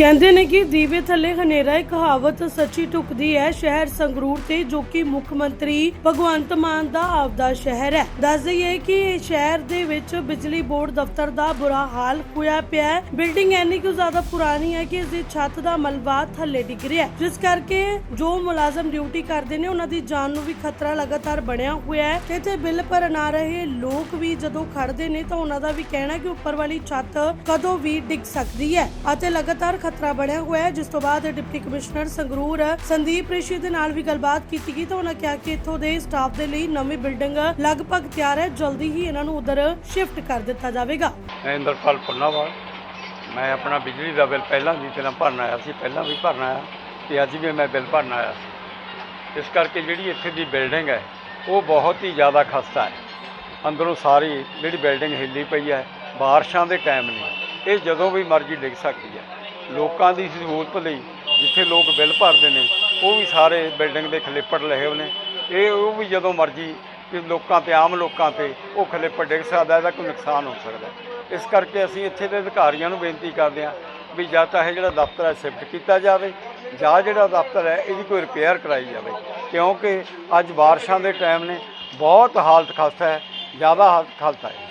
ਕਹਿੰਦੇ ਨੇ ਕਿ ਦੀਵੇ ਥੱਲੇ ਹਨੇਰਾ, ਇੱਕ ਕਹਾਵਤ ਸੱਚੀ ਟੁਕਦੀ ਹੈ। ਸ਼ਹਿਰ ਸੰਗਰੂਰ ਤੇ ਜੋ ਕਿ ਮੁੱਖ ਮੰਤਰੀ ਭਗਵੰਤ ਮਾਨ ਦਾ ਆਪਦਾ ਸ਼ਹਿਰ ਹੈ। ਦੱਸ ਦਈਏ ਕਿ ਇਹ ਸ਼ਹਿਰ ਦੇ ਵਿੱਚ ਬਿਜਲੀ ਬੋਰਡ ਦਫ਼ਤਰ ਦਾ ਬੁਰਾ ਹਾਲ ਹੋਇਆ ਪਿਆ ਹੈ। ਬਿਲਡਿੰਗ ਇੰਨੀ ਕੁ ਜ਼ਿਆਦਾ ਪੁਰਾਣੀ ਹੈ ਕਿ ਇਸ ਦੀ ਛੱਤ ਦਾ ਮਲਬਾ ਥੱਲੇ ਡਿੱਗ ਰਿਹਾ ਹੈ। ਜਿਸ ਕਰਕੇ ਜੋ ਮੁਲਾਜ਼ਮ ਡਿਊਟੀ ਕਰਦੇ ਨੇ, ਉਹਨਾਂ ਦੀ ਜਾਨ ਨੂੰ ਵੀ ਖਤਰਾ ਲਗਾਤਾਰ ਬਣਿਆ ਹੋਇਆ ਹੈ। ਤੇ ਇੱਥੇ ਬਿੱਲ ਭਰਨ ਆ ਰਹੇ ਲੋਕ ਵੀ ਜਦੋਂ ਖੜਦੇ ਨੇ ਤਾਂ ਉਹਨਾਂ ਦਾ ਵੀ ਕਹਿਣਾ ਕਿ ਉੱਪਰ ਵਾਲੀ ਛੱਤ ਕਦੋਂ ਵੀ ਡਿੱਗ ਸਕਦੀ ਹੈ ਅਤੇ ਲਗਾਤਾਰ ਖਤਰਾ ਬਣਿਆ ਹੋਇਆ ਹੈ। ਜਿਸ ਤੋਂ ਬਾਅਦ ਡਿਪਟੀ ਕਮਿਸ਼ਨਰ ਸੰਗਰੂਰ ਸੰਦੀਪ ਰਿਸ਼ੀ ਦੇ ਨਾਲ ਵੀ ਗੱਲਬਾਤ ਕੀਤੀ ਗਈ ਤਾਂ ਉਹਨਾਂ ਕਿਹਾ ਕਿ ਇੱਥੋਂ ਦੇ ਸਟਾਫ ਦੇ ਲਈ ਨਵੀਂ ਬਿਲਡਿੰਗ ਲਗਭਗ ਤਿਆਰ ਹੈ। ਜਲਦੀ ਹੀ ਇਹਨਾਂ ਨੂੰ ਉਧਰ ਸ਼ਿਫਟ ਕਰ ਦਿੱਤਾ ਜਾਵੇਗਾ। ਮੈਂ ਇੰਦਰਪਾਲ ਪੁੰਨਾਵਾਲ ਮੈਂ ਆਪਣਾ ਬਿਜਲੀ ਦਾ ਬਿੱਲ ਪਹਿਲਾਂ ਵੀ ਪਹਿਲਾਂ ਭਰਨ ਆਇਆ ਸੀ, ਪਹਿਲਾਂ ਵੀ ਭਰਨ ਆਇਆ ਤੇ ਅੱਜ ਵੀ ਮੈਂ ਬਿੱਲ ਭਰਨ ਆਇਆ ਸੀ। ਇਸ ਕਰਕੇ ਜਿਹੜੀ ਇੱਥੇ ਦੀ ਬਿਲਡਿੰਗ ਹੈ, ਉਹ ਬਹੁਤ ਹੀ ਜ਼ਿਆਦਾ ਖਸਤਾ ਹੈ। ਅੰਦਰੋਂ ਸਾਰੀ ਜਿਹੜੀ ਬਿਲਡਿੰਗ ਹਿੱਲੀ ਪਈ ਹੈ, ਬਾਰਿਸ਼ਾਂ ਦੇ ਟਾਈਮ ਨਹੀਂ ਇਹ ਜਦੋਂ ਵੀ ਮਰਜ਼ੀ ਡਿੱਗ ਸਕਦੀ ਹੈ। ਲੋਕਾਂ ਦੀ ਸਹੂਲਤ ਲਈ ਜਿੱਥੇ ਲੋਕ ਬਿੱਲ ਭਰਦੇ ਨੇ, ਉਹ ਵੀ ਸਾਰੇ ਬਿਲਡਿੰਗ ਦੇ ਖਲੇਪੜ ਲਏ ਹੋਏ ਨੇ। ਇਹ ਉਹ ਵੀ ਜਦੋਂ ਮਰਜ਼ੀ ਕਿ ਲੋਕਾਂ ਤੇ, ਆਮ ਲੋਕਾਂ ਤੇ ਉਹ ਖਲੇਪੜ ਡਿੱਗ ਸਕਦਾ, ਇਹਦਾ ਕੋਈ ਨੁਕਸਾਨ ਹੋ ਸਕਦਾ। ਇਸ ਕਰਕੇ ਅਸੀਂ ਇੱਥੇ ਦੇ ਅਧਿਕਾਰੀਆਂ ਨੂੰ ਬੇਨਤੀ ਕਰਦੇ ਹਾਂ ਵੀ ਜਾਂ ਤਾਂ ਇਹ ਜਿਹੜਾ ਦਫ਼ਤਰ ਹੈ, ਸ਼ਿਫਟ ਕੀਤਾ ਜਾਵੇ ਜਾਂ ਜਿਹੜਾ ਦਫ਼ਤਰ ਹੈ, ਇਹਦੀ ਕੋਈ ਰਿਪੇਅਰ ਕਰਾਈ ਜਾਵੇ। ਕਿਉਂਕਿ ਅੱਜ ਬਾਰਿਸ਼ਾਂ ਦੇ ਟਾਈਮ ਨੇ, ਬਹੁਤ ਹਾਲਤ ਖਸਤਾ ਹੈ, ਜ਼ਿਆਦਾ ਹਾਲਤ ਖਸਤਾ ਹੈ।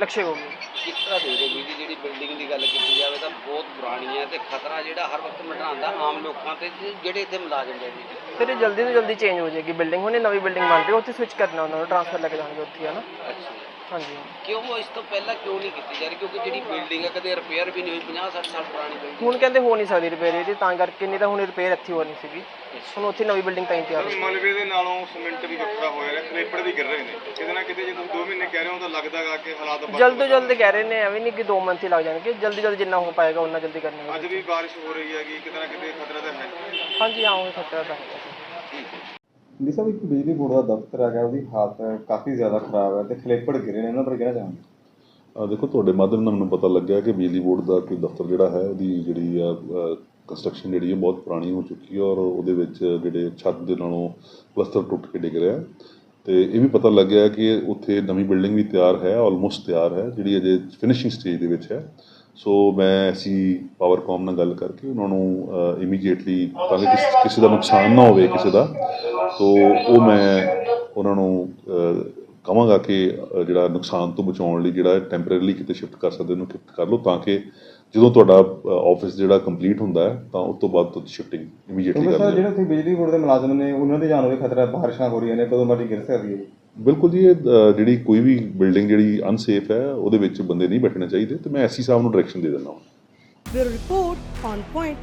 ਲਕਸ਼ੇ ਗੋਗੀ ਕਿਸ ਤਰ੍ਹਾਂ ਦੇ ਰਹੇ ਵੀ ਜਿਹੜੀ ਬਿਲਡਿੰਗ ਦੀ ਗੱਲ ਕੀਤੀ ਜਾਵੇ ਤਾਂ ਬਹੁਤ ਪੁਰਾਣੀ ਹੈ ਤੇ ਖਤਰਾ ਜਿਹੜਾ ਹਰ ਵਕਤ ਮੰਡਰਾਉਂਦਾ ਆਮ ਲੋਕਾਂ ਤੇ ਤੇ ਜਿਹੜੇ ਇੱਥੇ ਮੁਲਾਜ਼ਮ ਨੇ ਜੀ। ਫਿਰ ਇਹ ਜਲਦੀ ਤੋਂ ਜਲਦੀ ਚੇਂਜ ਹੋ ਜਾਏਗੀ ਬਿਲਡਿੰਗ ਹੁਣੇ ਨਵੀਂ ਬਿਲਡਿੰਗ ਬਣ ਰਹੀ ਹੈ ਉੱਥੇ ਸਵਿਚ ਕਰਨਾ ਉਹਨਾਂ ਨੂੰ ਟ੍ਰਾਂਸਫਰ ਲੈ ਕੇ ਜਾਣਗੇ ਉੱਥੇ ਹੈ ਨਾ? ਅੱਛਾ। ਹਾਂਜੀ। ਕਿਉਂ ਇਸ ਤੋਂ ਪਹਿਲਾਂ ਕਿਉਂ ਨਹੀਂ ਕੀਤੀ ਜਾ ਰਹੀ? ਕਿਉਂਕਿ ਜਿਹੜੀ ਬਿਲਡਿੰਗ ਹੈ ਕਦੇ ਰਿਪੇਅਰ ਵੀ ਨਹੀਂ ਹੋਈ 50 60 ਸਾਲ ਪੁਰਾਣੀ ਬਿਲਡਿੰਗ ਹੁਣ ਕਹਿੰਦੇ ਹੋ ਨਹੀਂ ਸਕਦੀ ਰਿਪੇਅਰ ਇਹਦੀ ਤਾਂ ਕਰਕੇ ਨਹੀਂ ਤਾਂ ਹੁਣ ਰਿਪੇਅਰ ਇੱਥੇ ਹੋਣੀ ਸੀਗੀ। ਹੁਣ ਉੱਥੇ ਨਵੀਂ ਬਿਲਡਿੰਗ ਤਾਂ ਹੀ ਤਿਆਰ ਹੋਈ ਮਲਬੇ ਦੇ ਨਾਲੋਂ ਸੀਮੈਂਟ ਵੀ ਵੱਖਰਾ ਹੋਇਆ ਰਿਹਾ ਕਲੇਪੜ ਵੀ ਗਿਰ ਰਹੇ ਨੇ। ਕਿਤੇ ਨਾ ਕਿਤੇ ਜੇ ਤੁਸੀਂ 2 ਮਹੀਨੇ ਕਹਿ ਰਹੇ ਹੋ ਤਾਂ ਲੱਗਦਾਗਾ ਕਿ ਹਾਲਾਤ ਬਦਲ ਜਲਦ ਤੋਂ ਜਲਦ ਕਹਿ ਰਹੇ ਨੇ ਐਵੇਂ ਨਹੀਂ ਕਿ 2 ਮੰਥ ਹੀ ਲੱਗ ਜਾਣਗੇ ਜਲਦੀ ਜਲਦੀ ਜਿੰਨਾ ਹੋ ਪਾਏਗਾ ਉਨਾ ਜਲਦੀ ਕਰਨੀ ਅੱਜ ਵੀ ਬਾਰਿਸ਼ ਹੋ ਰਹੀ ਹੈਗੀ ਕਿਤੇ ਨਾ ਕਿਤੇ ਖਤਰਾ ਤਾਂ ਹੈ। ਹਾਂਜੀ ਆਉਂਗੇ ਖਤਰਾ ਤਾਂ ਹੈ। ਸਾਹਿਬ ਇੱਕ ਬਿਜਲੀ ਬੋਰਡ ਦਾ ਦਫ਼ਤਰ ਹੈਗਾ ਉਹਦੀ ਹਾਲਤ ਕਾਫੀ ਜ਼ਿਆਦਾ ਖਰਾਬ ਹੈ ਤੇ ਖਲੇਪੜ ਗਿਰੇ ਨੇ ਇਹਨਾਂ ਪਰ ਕਹਿਣਾ ਚਾਹਾਂਗੇ ਆ ਦੇਖੋ ਤੁਹਾਡੇ ਮਾਧਿਅਮ ਨਾਲ ਮੈਨੂੰ ਪਤਾ ਲੱਗਿਆ ਕਿ ਬਿਜਲੀ ਬੋਰਡ ਦਾ ਕੋਈ ਦਫ਼ਤਰ ਜਿਹੜਾ ਹੈ ਉਹਦੀ ਜਿਹੜੀ ਆ ਕੰਸਟਰਕਸ਼ਨ ਜਿਹੜੀ ਹੈ ਬਹੁਤ ਪੁਰਾਣੀ ਹੋ ਚੁੱਕੀ ਹੈ ਔਰ ਉਹਦੇ ਵਿੱਚ ਜਿਹੜੇ ਛੱਤ ਦੇ ਨਾਲੋਂ ਪਲਸਤਰ ਟੁੱਟ ਕੇ ਡਿੱਗ ਰਿਹਾ ਤੇ ਇਹ ਵੀ ਪਤਾ ਲੱਗਿਆ ਕਿ ਉੱਥੇ ਨਵੀਂ ਬਿਲਡਿੰਗ ਵੀ ਤਿਆਰ ਹੈ ਆਲਮੋਸਟ ਤਿਆਰ ਹੈ, ਜਿਹੜੀ ਅਜੇ ਫਿਨਿਸ਼ਿੰਗ ਸਟੇਜ ਦੇ ਵਿੱਚ ਹੈ। ਸੋ ਮੈਂ ਅਸੀਂ ਪਾਵਰਕਾਮ ਨਾਲ ਗੱਲ ਕਰਕੇ ਉਹਨਾਂ ਨੂੰ ਇਮੀਡੀਏਟਲੀ ਤਾਂ ਕਿ ਕਿਸੇ ਦਾ ਨੁਕਸਾਨ ਨਾ ਹੋਵੇ ਕਿਸੇ ਦਾ ਸੋ ਉਹ ਮੈਂ ਉਹਨਾਂ ਨੂੰ ਕਹਾਂਗਾ ਕਿ ਜਿਹੜਾ ਨੁਕਸਾਨ ਤੋਂ ਬਚਾਉਣ ਲਈ ਜਿਹੜਾ ਟੈਂਪਰੇਰੀਲੀ ਕਿਤੇ ਸ਼ਿਫਟ ਕਰ ਸਕਦੇ ਉਹਨੂੰ ਸ਼ਿਫਟ ਕਰ ਲਓ ਤਾਂ ਕਿ ਜਦੋਂ ਤੁਹਾਡਾ ਆਫਿਸ ਜਿਹੜਾ ਕੰਪਲੀਟ ਹੁੰਦਾ ਹੈ ਤਾਂ ਉਸ ਤੋਂ ਬਾਅਦ ਤੁਸੀਂ ਸ਼ਿਫਟਿੰਗ ਇਮੀਡੀਏਟਲੀ ਕਿਉਂਕਿ ਕਰ ਸਰ ਲਿਓ ਜਿਹੜੇ ਉੱਥੇ ਬਿਜਲੀ ਬੋਰਡ ਦੇ ਮੁਲਾਜ਼ਮ ਨੇ ਉਹਨਾਂ ਦੀ ਜਾਨ ਨੂੰ ਵੀ ਖਤਰਾ ਹੈ ਬਾਰਿਸ਼ਾਂ ਹੋ ਰਹੀਆਂ ਨੇ ਕਦੋਂ ਮਰਜ਼ੀ ਗਿਰ ਸਕਦੀ ਹੈ। ਬਿਲਕੁਲ ਜੀ ਇਹ ਜਿਹੜੀ ਕੋਈ ਵੀ ਬਿਲਡਿੰਗ ਜਿਹੜੀ ਅਨਸੇਫ ਹੈ ਉਹਦੇ ਵਿੱਚ ਬੰਦੇ ਨਹੀਂ ਬੈਠਣੇ ਚਾਹੀਦੇ। ਤੇ ਮੈਂ ਐਸੀ ਸਾਹਿਬ ਨੂੰ ਡਾਇਰੈਕਸ਼ਨ ਦੇ ਦਿੰਦਾ ਹਾਂ। Report on point